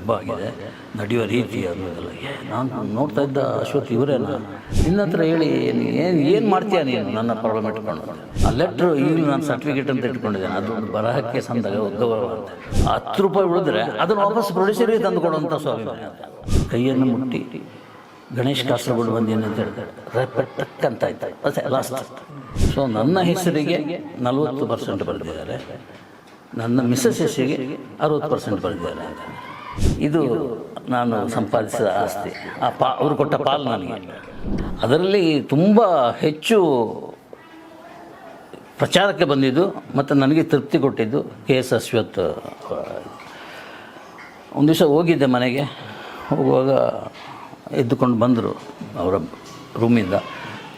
ಡುಬ್ಬ ಆಗಿದೆ. ನಡೆಯುವ ರೀತಿ ನಾನು ನೋಡ್ತಾ ಇದ್ದ ಅಶ್ವಥ್ ಇವರೇನ? ನಿನ್ನ ಹತ್ರ ಹೇಳಿ ಏನು ಏನು ಮಾಡ್ತೀಯ ನೀನು? ನನ್ನ ಪ್ರಾಬ್ಲಮ್ ಇಟ್ಕೊಂಡು. ಆ ಲೆಟ್ರ್ ಈಗಲೂ ನಾನು ಸರ್ಟಿಫಿಕೇಟ್ ಅಂತ ಇಟ್ಕೊಂಡಿದ್ದೇನೆ. ಅದು ಒಂದು ಬರಹಕ್ಕೆ ಸಂದಾಗ ಗೌರವ ಅಂತ. ಹತ್ತು ರೂಪಾಯಿ ಉಳಿದ್ರೆ ಅದನ್ನು ವಾಪಸ್ ಪ್ರೊಡ್ಯೂಸರಿಗೆ ತಂದು ಕೊಡುವಂಥ ಸ್ವಾಭಿಮಾನಿ ಅಂತ. ಕೈಯನ್ನು ಮುಟ್ಟಿ, ಗಣೇಶ್ ಕಾಸರಗೋಡು ಬಂದು ಅಂತ ಹೇಳ್ತಾರೆ. ಅಂತ ಆಯ್ತು. ಲಾಸ್ಟ್ ಸೊ ನನ್ನ ಹೆಸರಿಗೆ ನಲವತ್ತು ಪರ್ಸೆಂಟ್ ಬರೆದಿದ್ದಾರೆ. ನನ್ನ ಮಿಸ್ಸಸ್ ಹೆಸರಿಗೆ ಅರುವತ್ತು ಪರ್ಸೆಂಟ್ ಬರೆದಿದ್ದಾರೆ ಅಂತ. ಇದು ನಾನು ಸಂಪಾದಿಸಿದ ಆಸ್ತಿ. ಆ ಪಾ ಅವರು ಕೊಟ್ಟ ಪಾಲು ನನಗೆ. ಅದರಲ್ಲಿ ತುಂಬ ಹೆಚ್ಚು ಪ್ರಚಾರಕ್ಕೆ ಬಂದಿದ್ದು ಮತ್ತು ನನಗೆ ತೃಪ್ತಿ ಕೊಟ್ಟಿದ್ದು ಕೆ ಎಸ್ ಅಶ್ವತ್ ಒಂದು ದಿವಸ ಹೋಗಿದ್ದೆ ಮನೆಗೆ. ಹೋಗುವಾಗ ಎದ್ದುಕೊಂಡು ಬಂದರು ಅವರ ರೂಮಿಂದ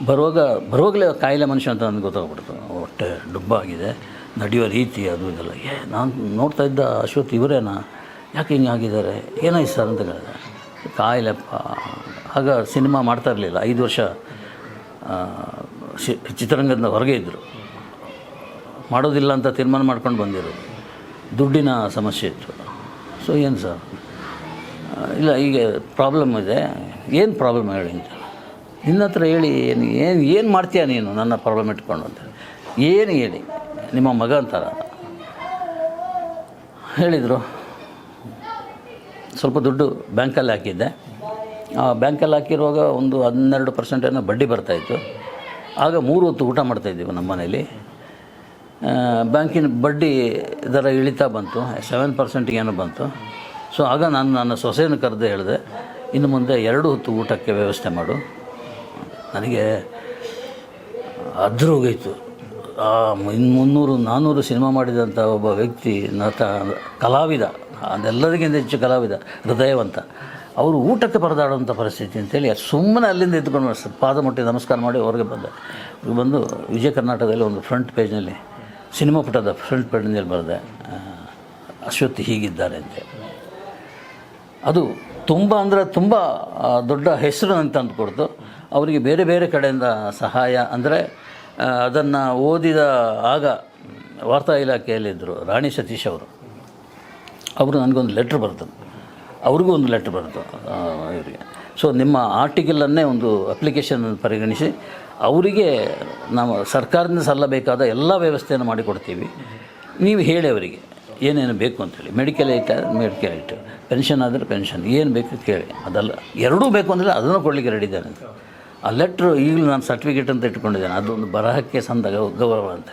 ಬರುವಾಗ ಬರುವಾಗಲೇ ಕಾಯಿಲೆ ಮನುಷ್ಯ ಅಂತ ನನಗೆ ಗೊತ್ತಾಗ್ಬಿಡ್ತು. ಹೊಟ್ಟೆ ಡುಬ್ಬಾಗಿದೆ. ನಡೆಯೋ ನಡೆಯುವ ರೀತಿ ಅದು ಇದೆಲ್ಲ. ಏ ನಾನು ನೋಡ್ತಾ ಇದ್ದ ಅಶ್ವತ್ ಇವರೇನಾ? ಯಾಕೆ ಹಿಂಗೆ ಆಗಿದ್ದಾರೆ? ಏನಾಯ್ತು ಸರ್ ಅಂತ ಕೇಳಿದೆ ಕಾಯಿಲೆಪ್ಪ. ಆಗ ಸಿನಿಮಾ ಮಾಡ್ತಾ ಇರಲಿಲ್ಲ. ಐದು ವರ್ಷ ಚಿತ್ರರಂಗದಿಂದ ಹೊರಗೆ ಇದ್ದರು ಮಾಡೋದಿಲ್ಲ ಅಂತ ತೀರ್ಮಾನ ಮಾಡ್ಕೊಂಡು ಬಂದಿರು ದುಡ್ಡಿನ ಸಮಸ್ಯೆ ಇತ್ತು. ಸೊ ಏನು ಸರ್? ಇಲ್ಲ, ಈಗ ಪ್ರಾಬ್ಲಮ್ ಇದೆ. ಏನು ಪ್ರಾಬ್ಲಮ್ ಹೇಳಿ ಅಂತ. ನಿನ್ನ ಹತ್ರ ಹೇಳಿ, ಏನು ಏನು ಏನು ಮಾಡ್ತೀಯ ನೀನು ನನ್ನ ಪ್ರಾಬ್ಲಮ್ ಇಟ್ಕೊಂಡು ಅಂತ. ಏನು ಹೇಳಿ? ನಿಮ್ಮ ಮಗ ಅಂತಾರ. ಹೇಳಿದರು. ಸ್ವಲ್ಪ ದುಡ್ಡು ಬ್ಯಾಂಕಲ್ಲಿ ಹಾಕಿದ್ದೆ. ಬ್ಯಾಂಕಲ್ಲಿ ಹಾಕಿರುವಾಗ ಒಂದು ಹನ್ನೆರಡು ಪರ್ಸೆಂಟ್ ಏನೋ ಬಡ್ಡಿ ಬರ್ತಾಯಿತ್ತು ಆಗ ಮೂರು ಹೊತ್ತು ಊಟ ಮಾಡ್ತಾಯಿದ್ದೀವಿ ನಮ್ಮ ಮನೇಲಿ. ಬ್ಯಾಂಕಿನ ಬಡ್ಡಿ ದರ ಇಳಿತಾ ಬಂತು. ಸೆವೆನ್ ಪರ್ಸೆಂಟಿಗೆ ಏನೋ ಬಂತು. ಸೊ ಆಗ ನಾನು ನನ್ನ ಸೊಸೆಯನ್ನು ಕರೆದು ಹೇಳಿದೆ, ಇನ್ನು ಮುಂದೆ ಎರಡು ಹೊತ್ತು ಊಟಕ್ಕೆ ವ್ಯವಸ್ಥೆ ಮಾಡು. ನನಗೆ ಅದ್ರ ಹೋಗೈತು ಆ, ಇನ್ನು ಮುನ್ನೂರು ನಾನ್ನೂರು ಸಿನಿಮಾ ಮಾಡಿದಂಥ ಒಬ್ಬ ವ್ಯಕ್ತಿ, ನಟ, ಕಲಾವಿದ ಅದೆಲ್ಲದಕ್ಕಿಂತ ಹೆಚ್ಚು ಕಲಾವಿದ, ಹೃದಯವಂತ. ಅವರು ಊಟಕ್ಕೆ ಪರದಾಡುವಂಥ ಪರಿಸ್ಥಿತಿ ಅಂತೇಳಿ ಸುಮ್ಮನೆ ಅಲ್ಲಿಂದ ಎದ್ದುಕೊಂಡು ಪಾದ ಮುಟ್ಟಿ ನಮಸ್ಕಾರ ಮಾಡಿ ಅವ್ರಿಗೆ ಬಂದೆ. ಬಂದು ವಿಜಯ ಕರ್ನಾಟಕದಲ್ಲಿ ಒಂದು ಫ್ರಂಟ್ ಪೇಜ್ನಲ್ಲಿ, ಸಿನಿಮಾ ಪುಟದ ಫ್ರಂಟ್ ಪೇಜ್ನಲ್ಲಿ ಬರೆದೆ. ಅಶ್ವತ್ ಹೀಗಿದ್ದಾರೆ ಅಂತೇಳಿ. ಅದು ತುಂಬ ಅಂದರೆ ತುಂಬ ದೊಡ್ಡ ಹೆಸರು ಅಂತ ಅಂದ್ಕೊಡ್ತು ಅವರಿಗೆ ಬೇರೆ ಬೇರೆ ಕಡೆಯಿಂದ ಸಹಾಯ ಅಂದರೆ ಅದನ್ನು ಓದಿದ ಆಗ ವಾರ್ತಾ ಇಲಾಖೆಯಲ್ಲಿದ್ದರು ರಾಣಿ ಸತೀಶ್ ಅವರು. ಅವರು ನನಗೊಂದು ಲೆಟ್ರ್ ಬರ್ತದೆ ಅವ್ರಿಗೂ ಒಂದು ಲೆಟ್ರ್ ಬರ್ತದೆ ಆ, ಇವರಿಗೆ. ಸೊ ನಿಮ್ಮ ಆರ್ಟಿಕಲನ್ನೇ ಒಂದು ಅಪ್ಲಿಕೇಶನ್ ಪರಿಗಣಿಸಿ ಅವರಿಗೆ ನಾವು ಸರ್ಕಾರದಿಂದ ಸಲ್ಲಬೇಕಾದ ಎಲ್ಲ ವ್ಯವಸ್ಥೆಯನ್ನು ಮಾಡಿಕೊಡ್ತೀವಿ. ನೀವು ಹೇಳಿ ಅವರಿಗೆ ಏನೇನು ಬೇಕು ಅಂತೇಳಿ ಮೆಡಿಕಲ್ ಐಟ ಮೆಡಿಕಲ್ ಐಟ ಪೆನ್ಷನ್ ಆದರೆ ಪೆನ್ಷನ್ ಏನು ಬೇಕು ಕೇಳಿ. ಅದಲ್ಲ ಎರಡೂ ಬೇಕು ಅಂದರೆ ಅದನ್ನು ಕೊಡಲಿಕ್ಕೆ ರೆಡಿ ಇದ್ದಾನೆ ಆ ಲೆಟ್ರು ಈಗಲೂ ನಾನು ಸರ್ಟಿಫಿಕೇಟ್ ಅಂತ ಇಟ್ಕೊಂಡಿದ್ದೇನೆ. ಅದೊಂದು ಬರಹಕ್ಕೆ ಸಂದ ಗೌರವ ಅಂತ.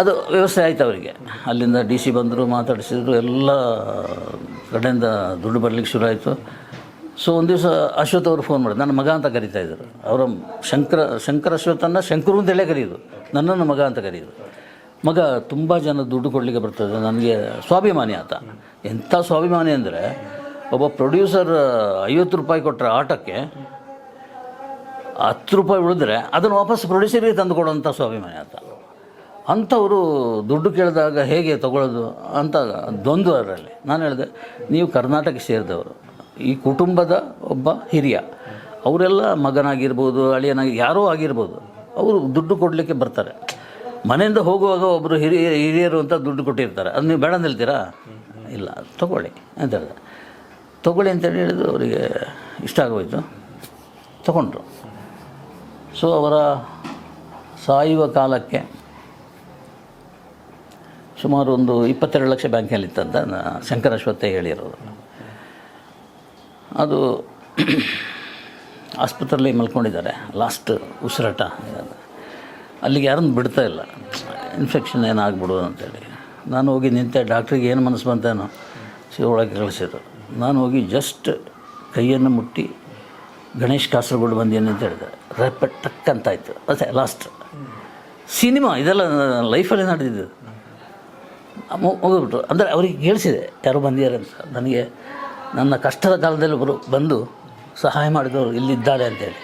ಅದು ವ್ಯವಸ್ಥೆ ಆಯ್ತು ಅವರಿಗೆ. ಅಲ್ಲಿಂದ ಡಿ ಸಿ ಬಂದರು, ಮಾತಾಡಿಸಿದ್ರು, ಎಲ್ಲ ಕಡೆಯಿಂದ ದುಡ್ಡು ಬರಲಿಕ್ಕೆ ಶುರು ಆಯಿತು. ಸೊ ಒಂದು ದಿವಸ ಅಶ್ವಥ್ ಅವರು ಫೋನ್ ಮಾಡಿದ್ರು. ನನ್ನ ಮಗ ಅಂತ ಕರೀತಾ ಇದ್ದರು ಅವರ ಶಂಕರ ಶಂಕರ ಅಶ್ವಥನ್ನು ಶಂಕರು ಅಂತೇಳೇ ಕರೆಯೋದು ನನ್ನನ್ನು ಮಗ ಅಂತ ಕರೆಯೋದು ಮಗ, ತುಂಬ ಜನ ದುಡ್ಡು ಕೊಡಲಿಕ್ಕೆ ಬರ್ತದೆ. ನನಗೆ ಸ್ವಾಭಿಮಾನಿ ಆತ. ಎಂಥ ಸ್ವಾಭಿಮಾನಿ ಅಂದರೆ, ಒಬ್ಬ ಪ್ರೊಡ್ಯೂಸರ್ ಐವತ್ತು ರೂಪಾಯಿ ಕೊಟ್ಟರೆ ಆಟಕ್ಕೆ ಹತ್ತು ರೂಪಾಯಿ ಉಳಿದ್ರೆ ಅದನ್ನು ವಾಪಸ್ ಪ್ರೊಡ್ಯೂಸರಿಗೆ ತಂದು ಕೊಡುವಂಥ ಸ್ವಾಭಿಮಾನಿ ಆತ. ಅಂಥವರು ದುಡ್ಡು ಕೇಳಿದಾಗ ಹೇಗೆ ತಗೊಳ್ಳೋದು ಅಂತ ದ್ವಂದ್ವ ಅದರಲ್ಲಿ. ನಾನು ಹೇಳಿದೆ, ನೀವು ಕರ್ನಾಟಕ ಸೇರಿದವರು, ಈ ಕುಟುಂಬದ ಒಬ್ಬ ಹಿರಿಯ, ಅವರೆಲ್ಲ ಮಗನಾಗಿರ್ಬೋದು, ಅಳಿಯನಾಗಿ ಯಾರೋ ಆಗಿರ್ಬೋದು, ಅವರು ದುಡ್ಡು ಕೊಡಲಿಕ್ಕೆ ಬರ್ತಾರೆ. ಮನೆಯಿಂದ ಹೋಗುವಾಗ ಒಬ್ಬರು ಹಿರಿಯ, ಹಿರಿಯರು ಅಂತ ದುಡ್ಡು ಕೊಟ್ಟಿರ್ತಾರೆ. ಅದು ನೀವು ಬೇಡ ನಿಲ್ತೀರಾ ಇಲ್ಲ, ತಗೊಳ್ಳಿ ಅಂತ ಹೇಳಿದೆ. ತಗೊಳ್ಳಿ ಅಂತೇಳಿ ಹೇಳಿದ್ರು, ಅವರಿಗೆ ಇಷ್ಟ ಆಗೋಯ್ತು. ತಗೊಂಡ್ರು. ಸೊ ಅವರ ಸಾಯುವ ಕಾಲಕ್ಕೆ ಸುಮಾರು ಒಂದು ಇಪ್ಪತ್ತೆರಡು ಲಕ್ಷ ಬ್ಯಾಂಕಲ್ಲಿ ಇತ್ತಂತ ಶಂಕರ ಅಶ್ವತ್ಥ ಹೇಳಿರೋದು ಅದು ಆಸ್ಪತ್ರೆಯಲ್ಲಿ ಮಲ್ಕೊಂಡಿದ್ದಾರೆ. ಲಾಸ್ಟ್ ಉಸಿರಾಟ. ಅಲ್ಲಿಗೆ ಯಾರನ್ನು ಬಿಡ್ತಾ ಇಲ್ಲ. ಇನ್ಫೆಕ್ಷನ್ ಏನಾಗ್ಬಿಡೋದು ಅಂತೇಳಿ. ನಾನು ಹೋಗಿ ನಿಂತೆ ಡಾಕ್ಟ್ರಿಗೆ ಏನು ಮನಸ್ಸು ಬಂತೇನೋ ಸಿ ಒಳಗೆ ಕಳಿಸಿದ್ರು. ನಾನು ಹೋಗಿ ಜಸ್ಟ್ ಕೈಯನ್ನು ಮುಟ್ಟಿ ಗಣೇಶ್ ಕಾಸರಗೋಡು ಬಂದೇನು ಅಂತ ಹೇಳಿದೆ. ರೆಪೆಟ್ಟಕ್ ಅಂತ ಆಯಿತು ಅದೇ ಲಾಸ್ಟ್. ಸಿನಿಮಾ, ಇದೆಲ್ಲ ಲೈಫಲ್ಲಿ ನಡೆದಿದ್ದು. ಮುಗಿದ್ಬಿಟ್ರು. ಅಂದರೆ ಅವರಿಗೆ ಹೇಳಿಸಿದೆ ಯಾರು ಬಂದಿದ್ದಾರೆ ಅಂತ. ನನಗೆ ನನ್ನ ಕಷ್ಟದ ಕಾಲದಲ್ಲಿ ಬರು ಬಂದು ಸಹಾಯ ಮಾಡಿದವರು ಇಲ್ಲಿದ್ದಾರೆ ಅಂತೇಳಿ.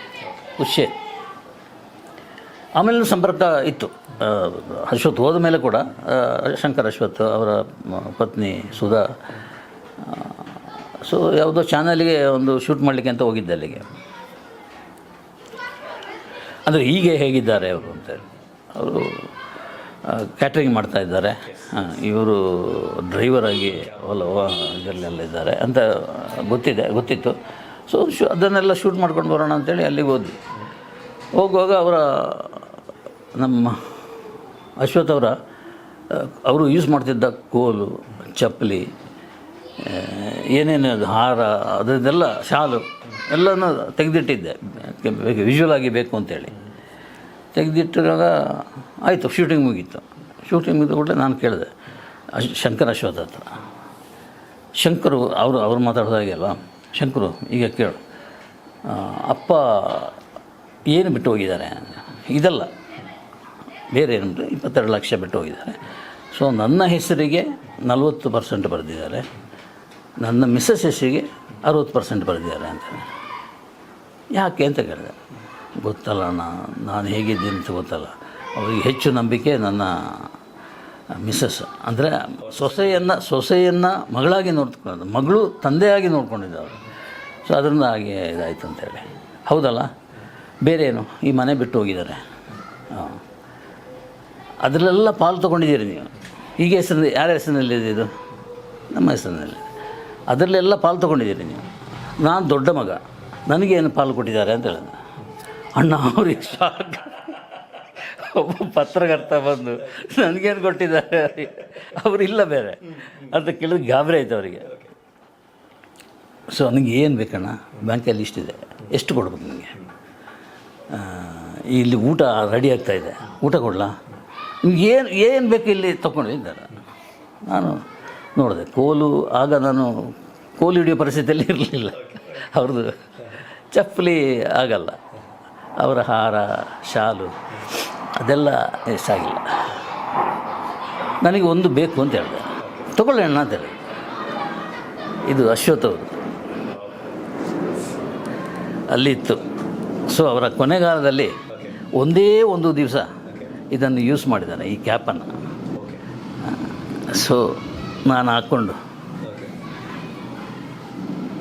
ಖುಷಿ. ಆಮೇಲೆ ಸಂಪರ್ಕ ಇತ್ತು. ಅಶ್ವತ್ ಹೋದ ಮೇಲೆ ಕೂಡ ಶಂಕರ್ ಅಶ್ವಥ್ ಅವರ ಪತ್ನಿ ಸುಧಾ ಸೊ ಯಾವುದೋ ಚಾನಲ್ಗೆ ಒಂದು ಶೂಟ್ ಮಾಡಲಿಕ್ಕೆ ಅಂತ ಹೋಗಿದ್ದೆ ಅಲ್ಲಿಗೆ. ಅಂದರೆ ಹೀಗೆ ಹೇಗಿದ್ದಾರೆ ಅವರು ಅಂತೇಳಿ. ಅವರು ಕ್ಯಾಟ್ರಿಂಗ್ ಮಾಡ್ತಾ ಇದ್ದಾರೆ. ಇವರು ಡ್ರೈವರ್ ಆಗಿ ಹೊಲ ಇದರಲ್ಲೆಲ್ಲ ಇದ್ದಾರೆ ಅಂತ ಗೊತ್ತಿದೆ, ಗೊತ್ತಿತ್ತು. ಸೊ ಶೂ, ಅದನ್ನೆಲ್ಲ ಶೂಟ್ ಮಾಡ್ಕೊಂಡು ಬರೋಣ ಅಂತೇಳಿ ಅಲ್ಲಿಗೆ ಹೋದ್ವಿ. ಹೋಗುವಾಗ ಅವರ ನಮ್ಮ ಅಶ್ವಥ್ ಅವರ ಅವರು ಯೂಸ್ ಮಾಡ್ತಿದ್ದ ಕೋಲು, ಚಪ್ಪಲಿ ಏನೇನು ಹಾರ ಅದರದ್ದೆಲ್ಲ ಶಾಲು ಎಲ್ಲನೂ ತೆಗೆದಿಟ್ಟಿದ್ದೆ. ವಿಜುವಲ್ ಆಗಿ ಬೇಕು ಅಂತೇಳಿ. ತೆಗೆದಿಟ್ಟಿರುವಾಗ ಆಯಿತು ಶೂಟಿಂಗ್ ಮುಗೀತು. ಶೂಟಿಂಗ್ ಮುಗಿದ ಕೂಡ ನಾನು ಕೇಳಿದೆ, ಅಶ್, ಶಂಕರ್ ಅಶ್ವಥ್ ಹತ್ರ. ಶಂಕರು, ಅವರು, ಅವ್ರು ಮಾತಾಡೋದಾಗೆ ಅಲ್ವಾ? ಶಂಕರು, ಈಗ ಕೇಳು. ಅಪ್ಪ ಏನು ಬಿಟ್ಟು ಹೋಗಿದ್ದಾರೆ? ಇದಲ್ಲ, ಬೇರೆ ಏನು ಇಪ್ಪತ್ತೆರಡು ಲಕ್ಷ ಬಿಟ್ಟು ಹೋಗಿದ್ದಾರೆ. ಸೊ ನನ್ನ ಹೆಸರಿಗೆ ನಲ್ವತ್ತು ಪರ್ಸೆಂಟ್ ಬರೆದಿದ್ದಾರೆ. ನನ್ನ ಮಿಸ್ಸಸ್ ಹೆಸರಿಗೆ ಅರುವತ್ತು ಪರ್ಸೆಂಟ್ ಬರೆದಿದ್ದಾರೆ ಅಂತ. ಯಾಕೆ ಅಂತ ಕೇಳಿದೆ. ಗೊತ್ತಲ್ಲ ನಾನು ನಾನು ಹೇಗಿದ್ದೀನಿ ಅಂತ ಗೊತ್ತಲ್ಲ. ಅವರಿಗೆ ಹೆಚ್ಚು ನಂಬಿಕೆ ನನ್ನ ಮಿಸ್ಸಸ್. ಅಂದರೆ ಸೊಸೆಯನ್ನು ಸೊಸೆಯನ್ನು ಮಗಳಾಗಿ ನೋಡ್ಕೊಂಡು ಮಗಳು ತಂದೆಯಾಗಿ ನೋಡ್ಕೊಂಡಿದ್ದಾರೆ ಸೊ ಅದರಿಂದ ಹಾಗೆ ಇದಾಯಿತು ಅಂತೇಳಿ ಹೌದಲ್ಲ? ಬೇರೆ ಏನು? ಈ ಮನೆ ಬಿಟ್ಟು ಹೋಗಿದ್ದಾರೆ. ಹಾಂ. ಅದರಲ್ಲೆಲ್ಲ ಪಾಲು ತೊಗೊಂಡಿದ್ದೀರಿ ನೀವು. ಈಗ ಹೆಸರಿನ ಯಾರ ಹೆಸರಿನಲ್ಲಿದೆ ಇದು ನಮ್ಮ ಹೆಸರಿನಲ್ಲಿ. ಅದರಲ್ಲೆಲ್ಲ ಪಾಲು ತೊಗೊಂಡಿದ್ದೀರಿ ನೀವು. ನಾನು ದೊಡ್ಡ ಮಗ. ನನಗೇನು ಪಾಲು ಕೊಟ್ಟಿದ್ದಾರೆ ಅಂತ ಹೇಳಿದ ಅಣ್ಣ ಅವ್ರಿಗೆ ಶಾಕ್ ಒಬ್ಬ ಪತ್ರಕರ್ತ ಬಂದು, ನನಗೇನು ಕೊಟ್ಟಿದ್ದಾರೆ? ಅವರಿಲ್ಲ ಬೇರೆ. ಅಂತ ಕೇಳಿದ್ರೆ ಗಾಬರಿ ಆಯ್ತು ಅವರಿಗೆ. ಸೊ ನನಗೆ ಏನು ಬೇಕಣ್ಣ? ಬ್ಯಾಂಕಲ್ಲಿ ಇಷ್ಟಿದೆ ಎಷ್ಟು ಕೊಡ್ಬೇಕು ನನಗೆ? ಇಲ್ಲಿ ಊಟ ರೆಡಿ ಆಗ್ತಾ ಇದೆ. ಊಟ ಕೊಡಲಾ? ನಿಮ್ಗೆ ಏನು ಏನು ಬೇಕು ಇಲ್ಲಿ ತೊಗೊಂಡಿದ್ದಾರೆ ನಾನು ನೋಡಿದೆ, ಕೋಲು, ಆಗ ನಾನು ಕೋಲು ಹಿಡಿಯೋ ಪರಿಸ್ಥಿತಿಯಲ್ಲಿ ಇರಲಿಲ್ಲ. ಅವ್ರದ್ದು ಚಪ್ಪಲಿ ಆಗಲ್ಲ. ಅವರ ಹಾರ, ಶಾಲು, ಅದೆಲ್ಲ ಎಷ್ಟಾಗಿಲ್ಲ ನನಗೆ ಒಂದು ಬೇಕು ಅಂತ ಹೇಳಿದೆ. ತಗೊಳ್ಳಿ ಅಣ್ಣ ಅಂತ ಹೇಳಿದೆ. ಇದು ಅಶ್ವಥ್ ಅವರು. ಅಲ್ಲಿತ್ತು. ಸೊ ಅವರ ಕೊನೆಗಾಲದಲ್ಲಿ ಒಂದೇ ಒಂದು ದಿವಸ ಇದನ್ನು ಯೂಸ್ ಮಾಡಿದ್ದಾನೆ ಈ ಕ್ಯಾಪನ್ನು ಸೊ ನಾನು ಹಾಕ್ಕೊಂಡು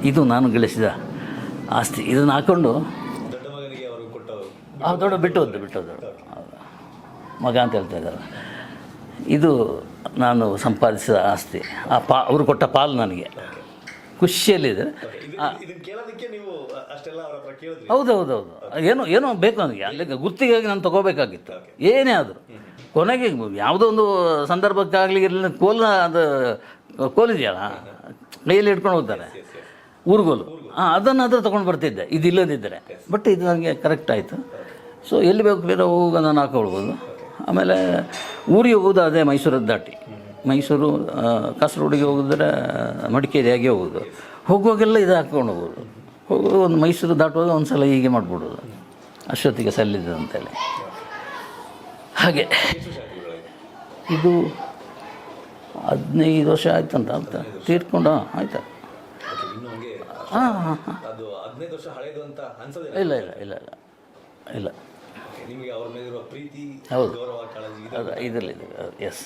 ಇದು ನಾನು ಗಳಿಸಿದ ಆಸ್ತಿ. ಇದನ್ನು ಹಾಕ್ಕೊಂಡು ದೊಡ್ಡ ಮಗನಿಗೆ ಅವರು ಕೊಟ್ಟವರು ಆ ದೊಡ್ಡ ಬಿಟ್ಟು ಹೋದ್ರು ಬಿಟ್ಟು ಹೋದ್ದು ಮಗ ಅಂತ ಹೇಳ್ತಾ ಇದ್ದಾರೆ. ಇದು ನಾನು ಸಂಪಾದಿಸಿದ ಆಸ್ತಿ. ಆ ಪಾ ಅವರು ಕೊಟ್ಟ ಪಾಲು ನನಗೆ. ಖುಷಿಯಲ್ಲಿದೆ. ಹೌದೌದೌದು. ಏನೋ ಏನೋ ಬೇಕು ನನಗೆ? ಅಲ್ಲಿ ಗುತ್ತಿಗೆಗಾಗಿ ನಾನು ತಗೋಬೇಕಾಗಿತ್ತು. ಏನೇ ಆದರೂ. ಕೊನೆಗೆ ಯಾವುದೋ ಒಂದು ಸಂದರ್ಭಕ್ಕಾಗಲಿ ಇರಲಿಲ್ಲ ಕೋಲ್ ಅದು ಕೋಲಿದೆಯಲ್ಲ? ಕೈಯಲ್ಲಿ ಇಟ್ಕೊಂಡು ಹೋಗ್ತಾರೆ. ಊರುಗೋಲು. ಹಾಂ ಅದನ್ನು ಅದ್ರ ತೊಗೊಂಡು ಬರ್ತಿದ್ದೆ. ಇದು ಇಲ್ಲದಿದ್ದರೆ ಬಟ್ ಇದು ನನಗೆ ಕರೆಕ್ಟ್ ಆಯಿತು. ಸೊ ಎಲ್ಲಿ ಬೇಕು ಬೇರೆ ಹೋಗುವಾಗ ನಾನು ಹಾಕೊಳ್ಬೋದು ಆಮೇಲೆ ಊರಿಗೆ ಹೋಗೋದು ಅದೇ ಮೈಸೂರದ್ದು ದಾಟಿ. ಮೈಸೂರು ಕಾಸರಗೋಡಿಗೆ ಹೋಗಿದ್ರೆ ಮಡಿಕೇರಿಯಾಗೆ ಹೋಗೋದು. ಹೋಗುವಾಗೆಲ್ಲ ಇದು ಹಾಕ್ಕೊಂಡು ಹೋಗೋದು. ಹೋಗುವಾಗ ಒಂದು ಮೈಸೂರು ದಾಟುವಾಗ ಒಂದು ಸಲ ಹೀಗೆ ಮಾಡಿಬಿಡೋದು. ಅಷ್ಟೊತ್ತಿಗೆ ಸಲ್ಲಿದೆ ಅಂತೇಳಿ. ಹಾಗೆ. ಇದು ಹದಿನೈದು ವರ್ಷ ಆಯ್ತಂತ? ಅಂತ ತೀರ್ಕೊಂಡು ಆಯ್ತಾ? ಇನ್ನು ಹಂಗೆ ಹಾಂ ಹಾಂ ಹಾಂ. ಅದು ಹದಿನೈದು ವರ್ಷ ಹಳೇದು ಅಂತ ಅನ್ಸೋದಿಲ್ಲ. ಇಲ್ಲ ಇಲ್ಲ ಇಲ್ಲ ಇಲ್ಲ ಇಲ್ಲ. ನಿಮಗೆ ಅವ್ರ ಮೇಲಿರುವ ಪ್ರೀತಿ ಹೌದು. ಗೌರವ ಕಾಳಜಿ ಇದರಲ್ಲಿ ಎಸ್